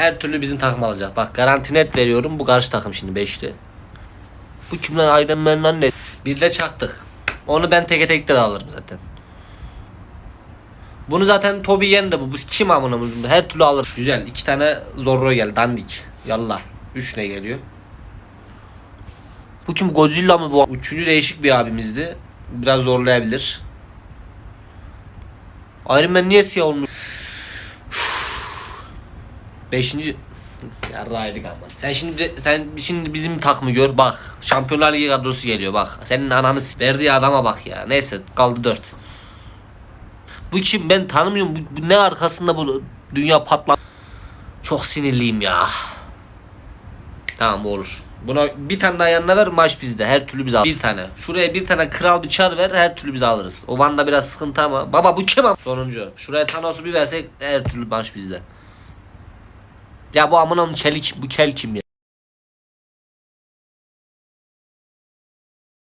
Her türlü bizim takım alacak. Bak garanti net veriyorum. Bu karşı takım şimdi beşli. Bu kimden Iron Man'den ne? Bir de çaktık. Onu ben teke tek de alırım zaten. Bunu zaten Toby yendi bu. Bu kim amına? Her türlü alır. Güzel. iki tane Zorro geldi. Dandik. Yallah. Üç ne geliyor? Bu kim Godzilla mı bu? Üçüncü değişik bir abimizdi. Biraz zorlayabilir. Iron Man niye siyah olmuş? Beşinci... Yarraydık ama. Sen şimdi sen şimdi bizim takımı gör bak. Şampiyonlar Ligi kadrosu geliyor bak. Senin ananı verdiği adama bak ya. Neyse kaldı 4. Bu kim ben tanımıyorum. Bu, bu ne arkasında bu dünya patla. Çok sinirliyim ya. Tamam olur. Buna bir tane daha yanına ver maç bizde. Her türlü biz alırız. Bir tane. Şuraya bir tane kral bir çar ver her türlü biz alırız. O Van'da biraz sıkıntı ama. Baba bu kim Sonuncu. Şuraya Thanos'u bir versek her türlü maç bizde. Ya bu amına kel kim? Bu kel kim ya?